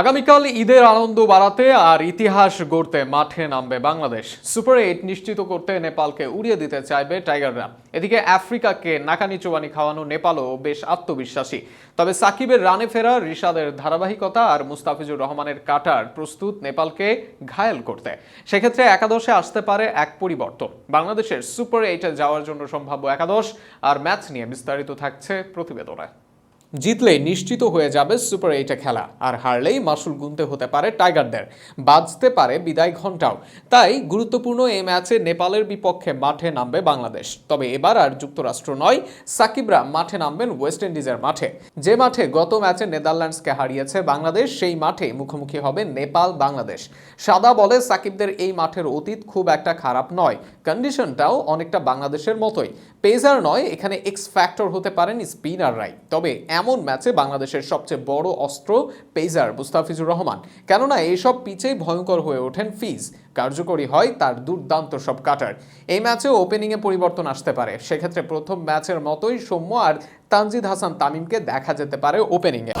আগামীকাল ঈদের আনন্দ বাড়াতে আর ইতিহাস গড়তে মাঠে নামবে বাংলাদেশ। সুপার এইট নিশ্চিত করতে নেপালকে উড়িয়ে দিতে চাইবে টাইগাররা। এদিকে আফ্রিকাকে নাকানি চোবানি খাওয়ানো নেপালও বেশ আত্মবিশ্বাসী। তবে সাকিবের রানে ফেরা রিশাদের ধারাবাহিকতা আর মুস্তাফিজুর রহমানের কাটার প্রস্তুত নেপালকে ঘায়েল করতে। সেক্ষেত্রে একাদশে আসতে পারে এক পরিবর্তন। বাংলাদেশের সুপার এইটে যাওয়ার জন্য সম্ভাব্য একাদশ আর ম্যাচ নিয়ে বিস্তারিত থাকছে প্রতিবেদনে। জিতলেই নিশ্চিত হয়ে যাবে সুপার এইটে খেলা। আর হারলেই মাসুল গুনতে হতে পারে টাইগারদের বাজতে পারে বিদায় ঘণ্টাও। তাই গুরুত্বপূর্ণ এই ম্যাচে নেপালের বিপক্ষে মাঠে নামবে বাংলাদেশ। তবে এবার আর যুক্তরাষ্ট্র নয়, সাকিবরা মাঠে নামবেন ওয়েস্ট ইন্ডিজের মাঠে। যে মাঠে গত ম্যাচে নেদারল্যান্ডসকে হারিয়েছে বাংলাদেশ, সেই মাঠে মুখোমুখি হবে নেপাল বাংলাদেশ। সাদা বলে সাকিবদের এই মাঠের অতীত খুব একটা খারাপ নয়। কন্ডিশনটাও অনেকটা বাংলাদেশের মতোই। পেজার নয়, এখানে এক্স ফ্যাক্টর হতে পারেন স্পিনাররাই তবে এমন ম্যাচে বাংলাদেশের সবচেয়ে বড় অস্ত্র পেজার মুস্তাফিজুর রহমান। কেননা এইসব পিচেই ভয়ঙ্কর হয়ে ওঠেন ফিজ। কার্যকরী হয় তার দুর্দান্ত সব কাটার। এই ম্যাচে ওপেনিংয়ে পরিবর্তন আসতে পারে। সেক্ষেত্রে প্রথম ম্যাচের মতোই সৌম্য আর তানজিদ হাসান তামিমকে দেখা যেতে পারে ওপেনিংয়ে।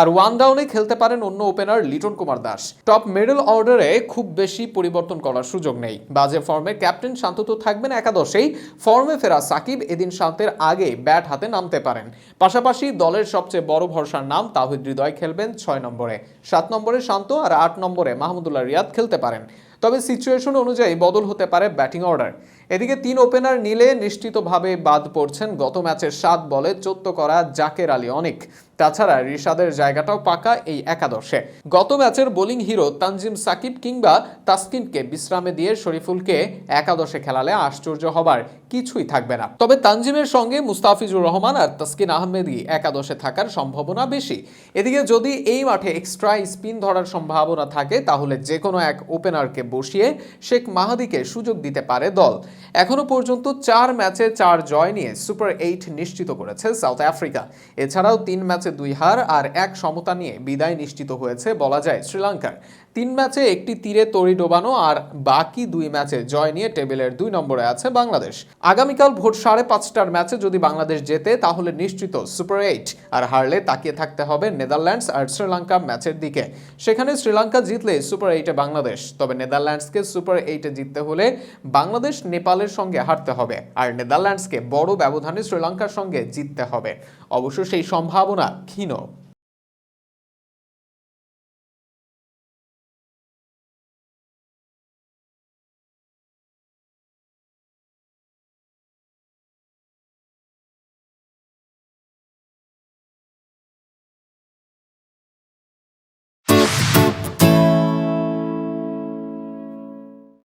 আর ওয়ান ডাউনে খেলতে পারেন অন্য opener Liton Kumar Das. Top middle অর্ডারে খুব বেশি পরিবর্তন করার সুযোগ নেই। বাজে ফর্মে ক্যাপ্টেন শান্ত তো থাকবেন একাদশেই। ফর্মে ফেরা সাকিব এদিন শান্তের আগে ব্যাট হাতে নামতে পারেন। পাশাপাশি দলের সবচেয়ে বড় ভরসার নাম তাহিদ হৃদয় খেলবেন ছয় নম্বরে। সাত নম্বরে শান্ত আর আট নম্বরে মাহমুদুল্লাহ রিয়াদ খেলতে পারেন। তবে সিচুয়েশন অনুযায়ী বদল হতে পারে ব্যাটিং অর্ডার। এদিকে তিন ওপেনার নিলে নিশ্চিতভাবে বাদ পড়ছেন গত ম্যাচের সাত বলে চোদ্দ করা জাকের আলী অনেক। তাছাড়া রিশাদের জায়গাটাও পাকা এই একাদশে। গত ম্যাচের বোলিং হিরো তানজিম সাকিব কিংবা তাসকিনকে বিশ্রামে দিয়ে শরীফুলকে একাদশে খেলালে আশ্চর্য হবার কিছুই থাকবে না। তবে তানজিমের সঙ্গে মুস্তাফিজুর রহমান আর তাসকিন আহমেদই একাদশে থাকার সম্ভাবনা বেশি। এদিকে যদি এই মাঠে এক্সট্রা স্পিন ধরার সম্ভাবনা থাকে, তাহলে যে কোনো এক ওপেনারকে বসিয়ে শেখ মাহাদিকে সুযোগ দিতে পারে দল। এখনও পর্যন্ত চার ম্যাচে চার জয় নিয়ে সুপার এইট নিশ্চিত করেছে সাউথ আফ্রিকা এছাড়াও তিন ম্যাচে দুই হার আর এক সমতা নিয়ে বিদায় নিশ্চিত হয়েছে, বলা যায় শ্রীলঙ্কার। তিন ম্যাচে একটি তীরে তড়ি ডোবানো আর বাকি দুই ম্যাচে জয় নিয়ে টেবিলের দুই নম্বরে আছে বাংলাদেশ। আগামীকাল ভোর সাড়ে পাঁচটার ম্যাচে যদি বাংলাদেশ জেতে, তাহলে নিশ্চিত সুপার এইট আর হারলে তাকিয়ে থাকতে হবে নেদারল্যান্ডস আর শ্রীলঙ্কা ম্যাচের দিকে। সেখানে শ্রীলঙ্কা জিতলে সুপার এইটে বাংলাদেশ, তবে নেদারল্যান্ডসকে সুপার এইটে জিততে হলে বাংলাদেশ নেপালের সঙ্গে হারতে হবে আর নেদারল্যান্ডসকে বড় ব্যবধানে শ্রীলঙ্কার সঙ্গে জিততে হবে। অবশ্য সেই সম্ভাবনা ক্ষীণ